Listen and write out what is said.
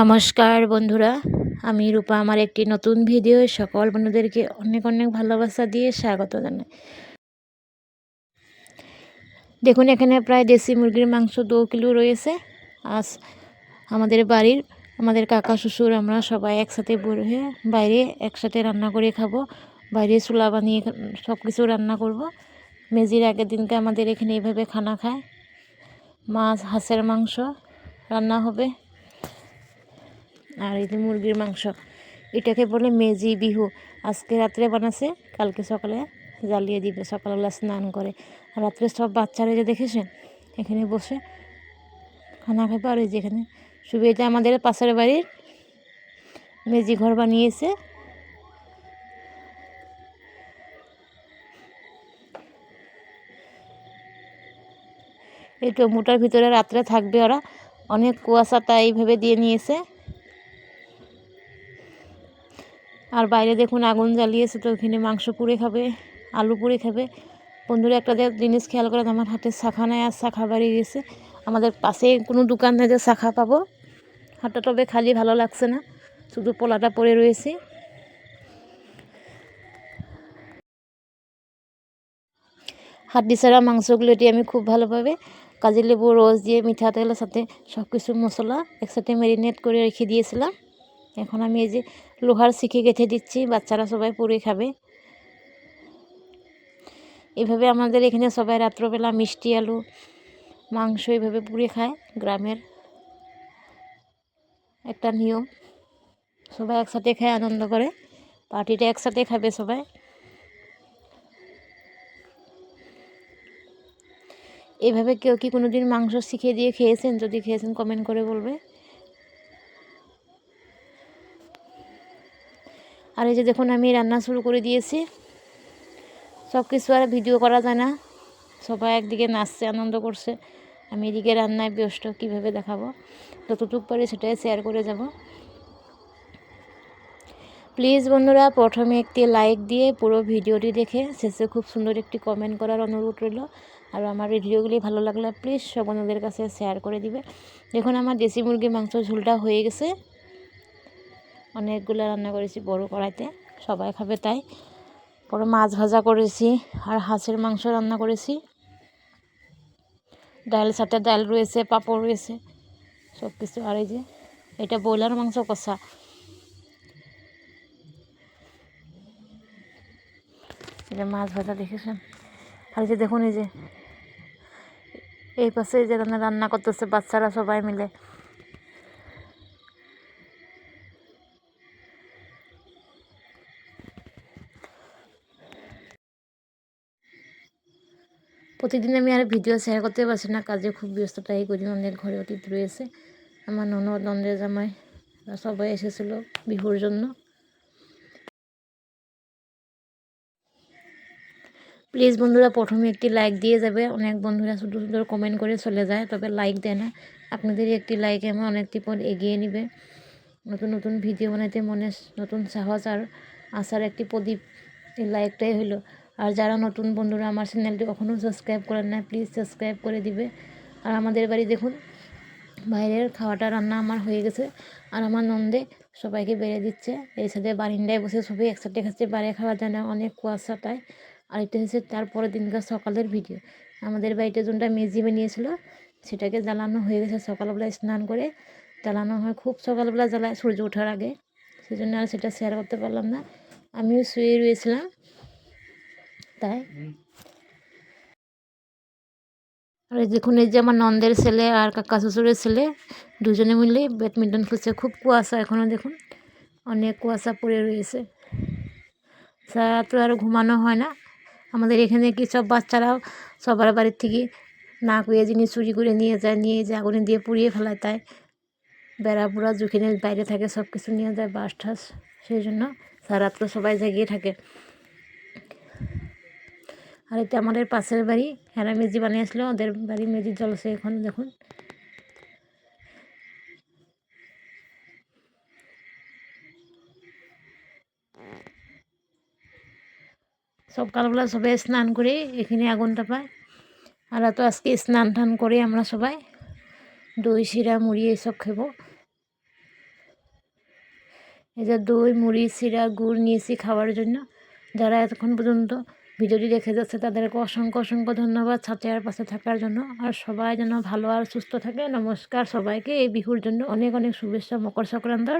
নমস্কার বন্ধুরা, আমি রূপা। আমার একটি নতুন ভিডিও সকল বন্ধুদেরকে অনেক অনেক ভালোবাসা দিয়ে স্বাগত জানাই। দেখুন, এখানে প্রায় দেশি মুরগির মাংস দু কিলো রয়েছে। আজ আমাদের বাড়ির, আমাদের কাকা, শ্বশুর, আমরা সবাই একসাথে হয়ে বাইরে একসাথে রান্না করে খাব। বাইরে চুলা বানিয়ে সব কিছু রান্না করব। মেজির আগের দিনকে আমাদের এখানে এইভাবে খানা খায়। মাছ, হাঁসের মাংস রান্না হবে। আর এই যে মুরগির মাংস, এটাকে বলে মেজি বিহু। আজকে রাত্রে বানাছে, কালকে সকালে জ্বালিয়ে দিবে, সকালবেলা স্নান করে। রাত্রে সব বাচ্চারা যে দেখেছেন, এখানে বসে খানা খাবে আর এই যে এখানে এটা আমাদের পাশের বাড়ির মেজি ঘর বানিয়েছে। এই টমেটোর ভিতরে রাত্রে থাকবে ওরা। অনেক কুয়াশা তাই এইভাবে দিয়ে নিয়েছে। আর বাইরে দেখুন আগুন জ্বালিয়েছে তো ওখানে মাংস পুড়ে খাবে, আলু পুড়ে খাবে। বন্ধুরা, একটা জিনিস খেয়াল করেন, আমার হাতে শাখা নেয় আর শাখা বাড়িয়ে গেছে। আমাদের পাশে কোনো দোকান নেই যে শাখা পাবো। হাতটা তবে খালি ভালো লাগছে না, শুধু পোলাটা পড়ে রয়েছে। হাড্ডি ছাড়া মাংসগুলো এটি আমি খুব ভালোভাবে কাজি লেবু, রস দিয়ে, মিঠা তেলের সাথে সব কিছু মশলা একসাথে ম্যারিনেট করে রেখে দিয়েছিলাম। এখন আমি এই যে লোহার শিখে গেঁথে দিচ্ছি, বাচ্চারা সবাই পুড়ে খাবে। এভাবে আমাদের এখানে সবাই রাত্রবেলা মিষ্টি আলু, মাংস এভাবে পুড়ে খায় গ্রামের। একটা নিয়ম, সবাই একসাথে খায়, আনন্দ করে। পার্টিটা একসাথে খাবে সবাই। এভাবে কেউ কি কোনো দিন মাংস শিখিয়ে দিয়ে খেয়েছেন? যদি খেয়েছেন কমেন্ট করে বলবে। আর এই যে দেখুন, আমি রান্না শুরু করে দিয়েছি। সব কিছু আর ভিডিও করা যায় না। সবাই একদিকে নাচছে, আনন্দ করছে। আমি এদিকে রান্নায় ব্যস্ত, কীভাবে দেখাবো? যতটুকু পারি সেটাই শেয়ার করে যাব। প্লিজ বন্ধুরা, প্রথমে একটি লাইক দিয়ে পুরো ভিডিওটি দেখে শেষে খুব সুন্দর একটি কমেন্ট করার অনুরোধ রইল। আর আমার ভিডিওগুলি ভালো লাগলে প্লিজ সব বন্ধুদের কাছে শেয়ার করে দিবে। দেখুন, আমার দেশি মুরগির মাংস ঝোলটা হয়ে গেছে। অনেকগুলো রান্না করেছি, বড় কড়াইতে। সবাই খাবে তাই। পরে মাছ ভাজা করেছি আর হাঁসের মাংস রান্না করেছি। ডাল সাথে ডাল রয়েছে, পাঁপড় রয়েছে সব কিছু আর এই যে, এটা ব্রয়লার মাংস কষা। এটা মাছ ভাজা দেখেছেন? আর যে দেখুন, এই যে, এই পাশে যে রান্না করতেছে বাচ্চারা সবাই মিলে। প্রতিদিন আমি আর ভিডিও শেয়ার করতে পারছি না। কাজে খুব ব্যস্ততাই করি অনেক ঘরে অতীত রয়েছে। আমার ননদ, নন্দের জামাই সবাই এসেছিল বিহুর জন্য। প্লিজ বন্ধুরা, প্রথমে একটি লাইক দিয়ে যাবে। অনেক বন্ধুরা শুধু সুন্দর কমেন্ট করে চলে যায়, তবে লাইক দেয় না। আপনাদের একটি লাইক আমার অনেকটি পর এগিয়ে নেবে। নতুন নতুন ভিডিও বানাইতে মনে নতুন সাহস আর আসার একটি প্রদীপ এই লাইকটাই হলো আর যারা নতুন বন্ধুরা আমার চ্যানেলটি কখনও সাবস্ক্রাইব করেন না প্লিজ সাবস্ক্রাইব করে দিবে। আর আমাদের বাড়ি দেখুন, বাইরের খাওয়াটা, রান্না আমার হয়ে গেছে। আর আমার নন্দে সবাইকে বেড়ে দিচ্ছে। এই সাথে বারিন্দায় বসে সবাই একসাথে খাচ্ছে, বাইরে খাওয়া যায় না, অনেক কুয়াশা তাই। আর এটা হচ্ছে তারপরের দিনকার সকালের ভিডিও আমাদের বাড়িতে যোনটা মেজি বানিয়েছিল, সেটাকে জ্বালানো হয়ে গেছে। সকালবেলা স্নান করে জ্বালানো হয়। খুব সকালবেলা জ্বালায়, সূর্য ওঠার আগে। সেই জন্য আর সেটা শেয়ার করতে পারলাম না। আমিও শুয়ে রয়েছিলাম। তাই? আর দেখুন এই যে আমার নন্দের ছেলে আর কাকা শ্বশুরের ছেলে দুজনে মিলে ব্যাডমিন্টন খেলছে। খুব কুয়াশা এখনও দেখুন অনেক কুয়াশা পড়ে রয়েছে। সারা তো আর ঘুমানো হয় না। আমাদের এখানে কি সব বাচ্চারাও সবার বাড়ির থেকে না কুয়ে জিনিস চুরি করে নিয়ে যায় নিয়ে যায় আগুনে দিয়ে পুড়িয়ে ফেলায় তাই। বেড়া বুড়া যেখানে বাইরে থাকে সব কিছু নিয়ে যায় বাস ঠাস সেই জন্য সারা রাত্র সবাই জাগিয়ে থাকে। আর এটা আমাদের পাশের বাড়ি হেরা মেজি বানিয়ে বানিয়েছিল ওদের বাড়ি মেজি জ্বলছে এখন, দেখুন। সকালবেলা সবাই স্নান করে এখানে আগুনটা পায় আর তো আজকে স্নান টান করে আমরা সবাই দই, শিরা, মুড়ি এইসব খাব। এই যে দই, মুড়ি সিরা গুড় নিয়েছি খাওয়ার জন্য, যারা এতক্ষণ পর্যন্ত ভিডিওটি দেখে যাচ্ছে তাদেরকে অসংখ্য অসংখ্য ধন্যবাদ সাথে আর পাশে থাকার জন্য। আর সবাই যেন ভালো আর সুস্থ থাকে। নমস্কার সবাইকে। এই বিহুর জন্য অনেক অনেক শুভেচ্ছা, মকর সংক্রান্তর